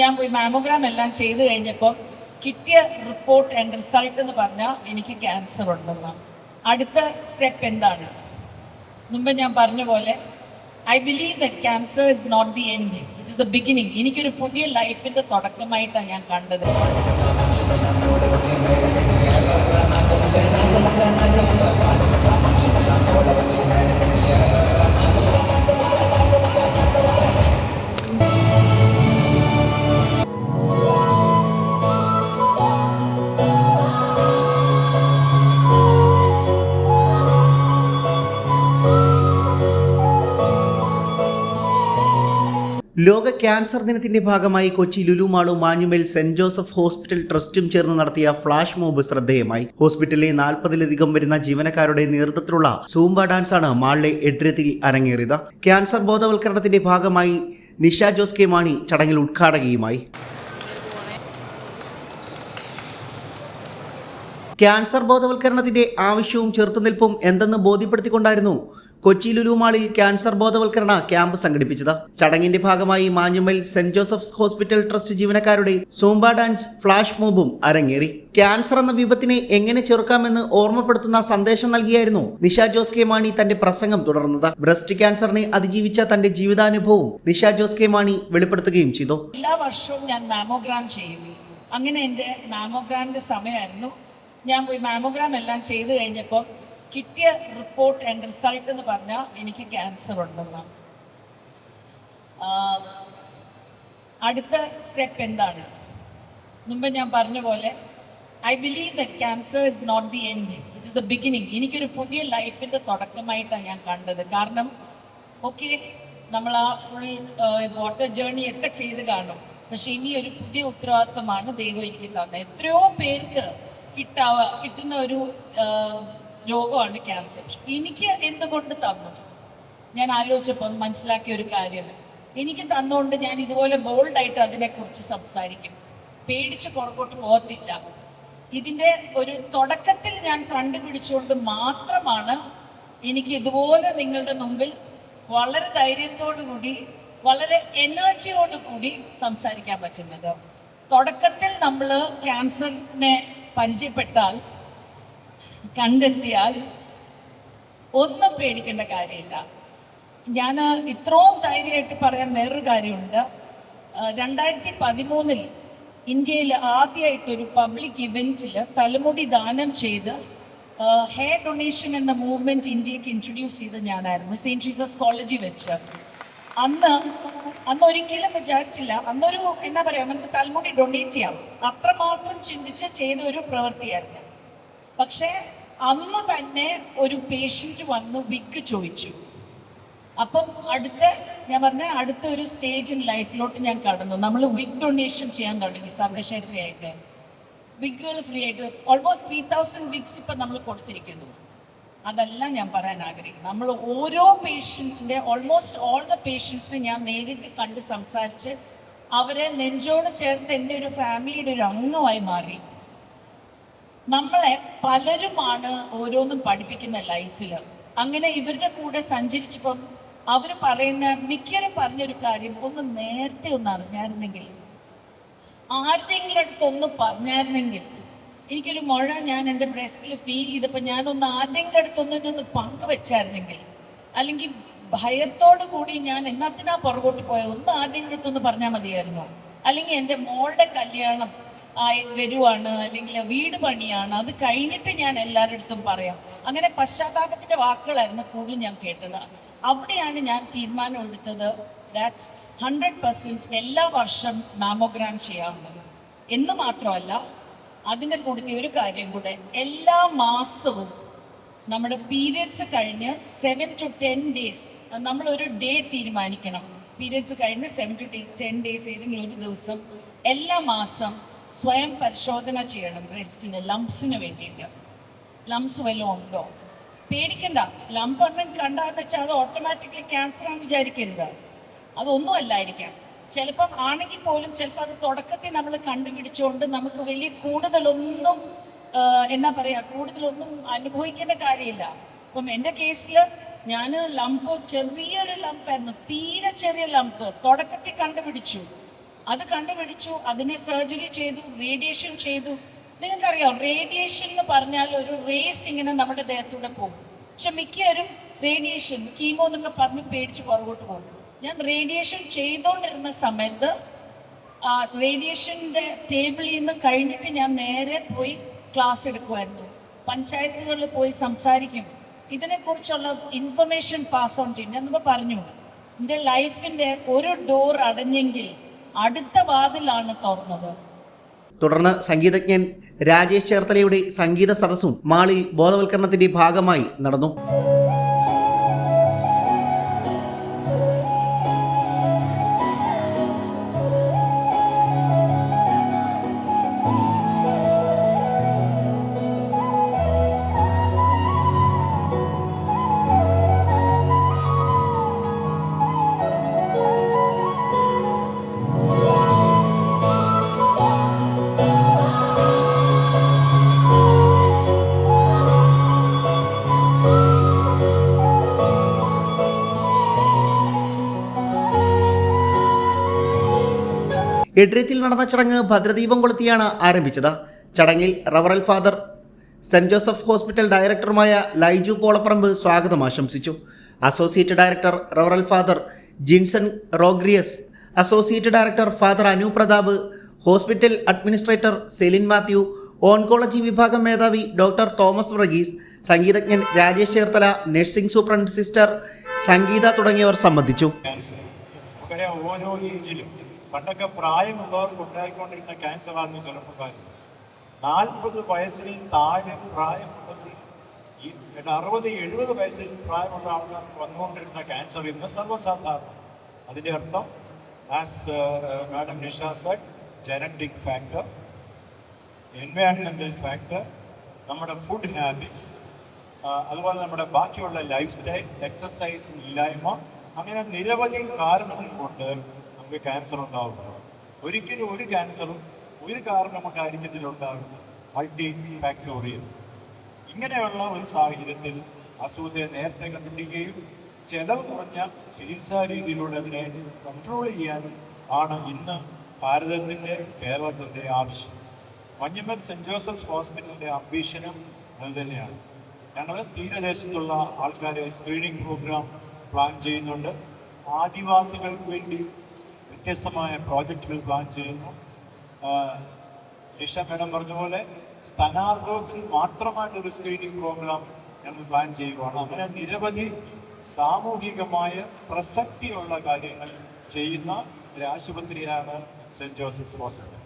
ഞാൻ പോയി മാമോഗ്രാം എല്ലാം ചെയ്തു കഴിഞ്ഞപ്പോൾ കിട്ടിയ റിപ്പോർട്ട് ആൻഡ് റിസൾട്ട് എന്ന് പറഞ്ഞാൽ എനിക്ക് ക്യാൻസർ ഉണ്ടെന്ന്. അടുത്ത സ്റ്റെപ്പ് എന്താണ്? മുമ്പ് ഞാൻ പറഞ്ഞ പോലെ I believe that cancer is not the end it is the beginning എനിക്കൊരു പുതിയ ലൈഫിന്റെ തുടക്കമായിട്ടാണ് ഞാൻ കണ്ടത്. ലോക ക്യാൻസർ ദിനത്തിന്റെ ഭാഗമായി കൊച്ചി ലുലുമാളും മാഞ്ഞുമേൽ സെന്റ് ജോസഫ് ഹോസ്പിറ്റൽ ട്രസ്റ്റും ചേർന്ന് നടത്തിയ ഫ്ലാഷ് മോബ് ശ്രദ്ധേയമായി. ഹോസ്പിറ്റലിലെ നാൽപ്പതിലധികം വരുന്ന ജീവനക്കാരുടെ നേതൃത്വത്തിലുള്ള സൂംബ ഡാൻസ് ആണ് മാളിലെ എഡ്രത്തിൽ അരങ്ങേറിയത്. ക്യാൻസർ ബോധവൽക്കരണത്തിന്റെ ഭാഗമായി നിഷ ജോസ് കെ മാണി ചടങ്ങിൽ ഉദ്ഘാടകയുമായി. ക്യാൻസർ ബോധവൽക്കരണത്തിന്റെ ആവശ്യവും ചെറുത്തുനിൽപ്പും എന്തെന്ന് ബോധ്യപ്പെടുത്തിക്കൊണ്ടായിരുന്നു കൊച്ചി ലുലുമാളിൽ ക്യാൻസർ ബോധവൽക്കരണ ക്യാമ്പ് സംഘടിപ്പിച്ചത്. ചടങ്ങിന്റെ ഭാഗമായി Manjummel saint Joseph's hospital trust ജീവനക്കാരുടെ സൂംബ ഡാൻസ് ഫ്ലാഷ് മോബും അരങ്ങേറി. ക്യാൻസർ എന്ന വിപത്തിനെ എങ്ങനെ ചെറുക്കാമെന്ന് ഓർമ്മപ്പെടുത്തുന്ന സന്ദേശം നൽകിയായിരുന്നു നിഷ ജോസ് കെ മാണി തന്റെ പ്രസംഗം തുടർന്നത്. ബ്രസ്റ്റ് ക്യാൻസറിനെ അതിജീവിച്ച തന്റെ ജീവിതാനുഭവവും നിഷ ജോസ് കെ മാണി വെളിപ്പെടുത്തുകയും ചെയ്തു. എല്ലാ വർഷവും ഞാൻ മാമോഗ്രാം ചെയ്യും അങ്ങനെ എന്റെ മാമോഗ്രാമിന്റെ സമയമായിരുന്നു. ഞാൻ പോയി മാമോഗ്രാം എല്ലാം ചെയ്തു കഴിഞ്ഞപ്പോൾ കിട്ടിയ റിപ്പോർട്ട് ആൻഡ് റിസൾട്ട് എന്ന് പറഞ്ഞാൽ എനിക്ക് ക്യാൻസർ ഉണ്ടെന്ന്. അടുത്ത സ്റ്റെപ്പ് എന്താണ്? മുമ്പ് ഞാൻ പറഞ്ഞ പോലെ I believe the cancer is not the end it is the beginning എനിക്കൊരു പുതിയ ലൈഫിന്റെ തുടക്കമായിട്ടാണ് ഞാൻ കണ്ടത്. കാരണം ഓക്കെ നമ്മൾ ആ ഫുൾ വാട്ടർ ജേർണി ഒക്കെ ചെയ്ത് കാണും. പക്ഷെ ഇനി ഒരു പുതിയ ഉത്തരവാദിത്തമാണ് ദൈവം എനിക്ക് തന്നത്. എത്രയോ പേർക്ക് കിട്ടാവ കിട്ടുന്ന ഒരു രോഗമാണ് ക്യാൻസർ എനിക്ക് എന്തുകൊണ്ട് തന്നു? ഞാൻ ആലോചിച്ചപ്പോൾ മനസ്സിലാക്കിയ ഒരു കാര്യം. എനിക്ക് തന്നുകൊണ്ട് ഞാൻ ഇതുപോലെ ബോൾഡായിട്ട് അതിനെക്കുറിച്ച് സംസാരിക്കും. പേടിച്ച് പുറകോട്ട് പോകത്തില്ല. ഇതിന്റെ ഒരു തുടക്കത്തിൽ ഞാൻ കണ്ടുപിടിച്ചുകൊണ്ട് മാത്രമാണ് എനിക്ക് ഇതുപോലെ നിങ്ങളുടെ മുമ്പിൽ വളരെ ധൈര്യത്തോടു കൂടി വളരെ എനർജിയോട് കൂടി സംസാരിക്കാൻ പറ്റുന്നത്. തുടക്കത്തിൽ നമ്മൾ ക്യാൻസറിനെ പരിചയപ്പെട്ടാൽ കണ്ടെത്തിയാൽ ഒന്നും പേടിക്കേണ്ട കാര്യമില്ല. ഞാൻ ഇത്രയും ധൈര്യമായിട്ട് പറയാൻ വേറൊരു കാര്യമുണ്ട്. രണ്ടായിരത്തി പതിമൂന്നിൽ ഇന്ത്യയിൽ ആദ്യമായിട്ട് ഒരു പബ്ലിക് ഇവന്റിൽ തലമുടി ദാനം ചെയ്ത് ഹെയർ ഡൊണേഷൻ എന്ന മൂവ്മെന്റ് ഇന്ത്യയ്ക്ക് ഇൻട്രൊഡ്യൂസ് ചെയ്ത് ഞാനായിരുന്നു. സെയിന്റ് ജീസസ് കോളേജിൽ വെച്ച്. അന്ന് അന്ന് ഒരിക്കലും വിചാരിച്ചില്ല. അന്നൊരു എന്നാ പറയാ നമുക്ക് തലമുടി ഡൊണേറ്റ് ചെയ്യാം. അത്രമാത്രം ചിന്തിച്ച് ചെയ്ത ഒരു പ്രവൃത്തിയായിരുന്നു. പക്ഷേ അന്ന് തന്നെ ഒരു പേഷ്യന്റ് വന്ന് വിഗ് ചോദിച്ചു. അപ്പം അടുത്ത ഞാൻ പറഞ്ഞ അടുത്ത ഒരു സ്റ്റേജ് ഇൻ ലൈഫിലോട്ട് ഞാൻ കടന്നു. നമ്മൾ വിഗ് ഡൊണേഷൻ ചെയ്യാൻ തുടങ്ങി സർവശക്തിയായിട്ട് വിഗുകൾ ഫ്രീ ആയിട്ട് ഓൾമോസ്റ്റ് ത്രീ തൗസൻഡ് വിഗ്സ് ഇപ്പം നമ്മൾ കൊടുത്തിരിക്കുന്നു. അതെല്ലാം ഞാൻ പറയാൻ ആഗ്രഹിക്കുന്നത് നമ്മൾ ഓരോ പേഷ്യൻസിന്റെ ഓൾമോസ്റ്റ് ഓൾ ദ പേഷ്യൻസിനെ ഞാൻ നേരിട്ട് കണ്ട് സംസാരിച്ച് അവരെ നെഞ്ചോട് ചേർത്ത് എന്റെ ഒരു ഫാമിലിയുടെ ഒരു അംഗമായി മാറി. നമ്മളെ പലരുമാണ് ഓരോന്നും പഠിപ്പിക്കുന്ന ലൈഫിൽ അങ്ങനെ ഇവരുടെ കൂടെ സഞ്ചരിച്ചപ്പം അവർ പറയുന്ന മിക്കവരും പറഞ്ഞൊരു കാര്യം ഒന്ന് നേരത്തെ ഒന്ന് അറിഞ്ഞായിരുന്നെങ്കിൽ. ആരുടെങ്കിലും അടുത്ത് ഒന്ന് പറഞ്ഞായിരുന്നെങ്കിൽ. എനിക്കൊരു മുഴ ഞാൻ എന്റെ ബ്രസ്റ്റിൽ ഫീൽ ചെയ്തപ്പോൾ ഞാനൊന്ന് ആരുടെങ്കിലും അടുത്തൊന്ന് ഇതൊന്ന് പങ്കുവെച്ചായിരുന്നെങ്കിൽ. അല്ലെങ്കിൽ ഭയത്തോടു കൂടി ഞാൻ എന്നാത്തിനാ പുറകോട്ട് പോയ? ഒന്ന് ആരുടെങ്കിലും അടുത്തൊന്ന് പറഞ്ഞാൽ മതിയായിരുന്നു. അല്ലെങ്കിൽ എന്റെ മോളുടെ കല്യാണം ആയി വരുവാണ് അല്ലെങ്കിൽ വീട് പണിയാണ് അത് കഴിഞ്ഞിട്ട് ഞാൻ എല്ലാവരുടെ പറയാം. അങ്ങനെ പശ്ചാത്താപത്തിന്റെ വാക്കുകളായിരുന്നു കൂടുതൽ ഞാൻ കേട്ടത്. അവിടെയാണ് ഞാൻ തീരുമാനം എടുത്തത് ദാറ്റ് ഹൺഡ്രഡ് പെർസെന്റ് എല്ലാ വർഷം മാമോഗ്രാം ചെയ്യാവുന്നത് എന്ന് മാത്രമല്ല അതിന്റെ കൂട്ടത്തിൽ ഒരു കാര്യം കൂടെ എല്ലാ മാസവും നമ്മുടെ പീരിയഡ്സ് കഴിഞ്ഞ് സെവൻ ടു ടെൻ ഡേയ്സ് നമ്മളൊരു ഡേ തീരുമാനിക്കണം. പീരിയഡ്സ് കഴിഞ്ഞ് സെവൻ ടു ടെൻ ഡേയ്സ് ഏതെങ്കിലും ഒരു ദിവസം എല്ലാ മാസം സ്വയം പരിശോധന ചെയ്യണം ബ്രസ്റ്റിന് ലംസിന് വേണ്ടിയിട്ട്. ലംസ് വല്ലതും ഉണ്ടോ? പേടിക്കണ്ട. ലംപ് ഒരെണ്ണം കണ്ടാന്ന് വെച്ചാൽ അത് ഓട്ടോമാറ്റിക്കലി ക്യാൻസർ ആണെന്ന് വിചാരിക്കരുത്. അതൊന്നും അല്ലായിരിക്കാം ചിലപ്പം ആണെങ്കിൽ പോലും ചിലപ്പോൾ അത് തുടക്കത്തിൽ നമ്മൾ കണ്ടുപിടിച്ചുകൊണ്ട് നമുക്ക് വലിയ കൂടുതലൊന്നും എന്നാ പറയുക കൂടുതലൊന്നും അനുഭവിക്കേണ്ട കാര്യമില്ല. അപ്പം എന്റെ കേസിൽ ഞാൻ ലംപ് ചെറിയൊരു ലംപായിരുന്നു തീരെ ചെറിയ ലംപ് തുടക്കത്തിൽ കണ്ടുപിടിച്ചു. അത് കണ്ടുപിടിച്ചു അതിനെ സർജറി ചെയ്തു റേഡിയേഷൻ ചെയ്തു. നിങ്ങൾക്കറിയാം റേഡിയേഷൻ എന്ന് പറഞ്ഞാൽ ഒരു റേസ് ഇങ്ങനെ നമ്മുടെ ദേഹത്തൂടെ പോകും. പക്ഷെ മിക്കവരും റേഡിയേഷൻ കീമോ എന്നൊക്കെ പറഞ്ഞ് പേടിച്ച് പുറകോട്ട് പോകും. ഞാൻ റേഡിയേഷൻ ചെയ്തുകൊണ്ടിരുന്ന സമയത്ത് റേഡിയേഷന്റെ ടേബിളിൽ നിന്ന് കഴിഞ്ഞിട്ട് ഞാൻ നേരെ പോയി ക്ലാസ് എടുക്കുമായിരുന്നു പഞ്ചായത്തുകളിൽ പോയി സംസാരിക്കും. ഇതിനെക്കുറിച്ചുള്ള ഇൻഫർമേഷൻ പാസ് ഓൺ ചെയ്യും. ഞാൻ പറഞ്ഞു എന്റെ ലൈഫിന്റെ ഒരു ഡോർ അടഞ്ഞെങ്കിൽ അടുത്ത വാതിലാണ് തുറന്നത്. തുടർന്ന് സംഗീതജ്ഞൻ രാജേഷ് ചേർത്തലയുടെ സംഗീത സദസ്സും മാളിൽ ബോധവൽക്കരണത്തിന്റെ ഭാഗമായി നടന്നു. എഡ്രത്തിൽ നടന്ന ചടങ്ങ് ഭദ്രദീപം കൊളുത്തിയാണ് ആരംഭിച്ചത്. ചടങ്ങിൽ റവറൽ ഫാദർ സെന്റ് ജോസഫ് ഹോസ്പിറ്റൽ ഡയറക്ടറുമായ ലൈജു പോളപ്പറമ്പ് സ്വാഗതം ആശംസിച്ചു. Associate director റവറൽ father Jinson Rodrigues associate director father Anu Prathap hospital administrator Celine Mathew oncology വിഭാഗം മേധാവി ഡോക്ടർ തോമസ് വർഗീസ് സംഗീതജ്ഞൻ Rajesh Cherthala nursing superintendent sister Sangeetha തുടങ്ങിയവർ സംബന്ധിച്ചു. പണ്ടൊക്കെ പ്രായമുള്ളവർക്ക് ഉണ്ടായിക്കൊണ്ടിരുന്ന ക്യാൻസറാണ് ചെറുപ്പക്കാർ നാൽപ്പത് വയസ്സിൽ താഴെ പ്രായമുള്ളത് ഈ അറുപത് എഴുപത് വയസ്സിൽ പ്രായമുള്ള ആൾക്കാർക്ക് വന്നുകൊണ്ടിരുന്ന ക്യാൻസർ ഇന്ന് സർവസാധാരണം. അതിന്റെ അർത്ഥം as madam Nisha said genetic factor എൻവയോൺമെന്റൽ factor നമ്മുടെ ഫുഡ് ഹാബിറ്റ്സ് അതുപോലെ നമ്മുടെ ബാക്കിയുള്ള ലൈഫ് സ്റ്റൈൽ എക്സസൈസ് ഇല്ലായ്മ അങ്ങനെ നിരവധി കാരണങ്ങൾ കൊണ്ട് നമുക്ക് ക്യാൻസർ ഉണ്ടാവുന്നത്. ഒരിക്കലും ഒരു ക്യാൻസറും ഒരു കാരണമായിരിക്കത്തിൽ ഉണ്ടാകുന്നത് മൾട്ടി ഫാക്ടോറിയൽ ഇങ്ങനെയുള്ള ഒരു സാഹചര്യത്തിൽ അസുഖത്തെ നേരത്തെ കണ്ടുപിടിക്കുകയും ചെലവ് കുറഞ്ഞ ചികിത്സാ രീതിയിലൂടെ അതിനെ കൺട്രോൾ ചെയ്യാനും ആണ് ഇന്ന് ഭാരതത്തിന്റെ കേരളത്തിന്റെ ആവശ്യം. മഞ്ഞമ്മൽ സെന്റ് ജോസഫ്സ് ഹോസ്പിറ്റലിന്റെ അംബീഷനും അത് തന്നെയാണ്. ഞങ്ങൾ തീരദേശത്തുള്ള ആൾക്കാരെ സ്ക്രീനിങ് പ്രോഗ്രാം പ്ലാൻ ചെയ്യുന്നുണ്ട്. ആദിവാസികൾക്ക് വേണ്ടി വ്യത്യസ്തമായ പ്രോജക്റ്റുകൾ പ്ലാൻ ചെയ്യുന്നു. ജിഷ മേഡം പറഞ്ഞ പോലെ സ്ഥാനാർഗത്തിൽ മാത്രമായിട്ടൊരു സ്ക്രീനിങ് പ്രോഗ്രാം ഞങ്ങൾ പ്ലാൻ ചെയ്യുകയാണ് അങ്ങനെ നിരവധി സാമൂഹികമായ പ്രസക്തിയുള്ള കാര്യങ്ങൾ ചെയ്യുന്ന ഒരു ആശുപത്രിയാണ് സെന്റ് ജോസഫ്സ് ഹോസ്പിറ്റൽ.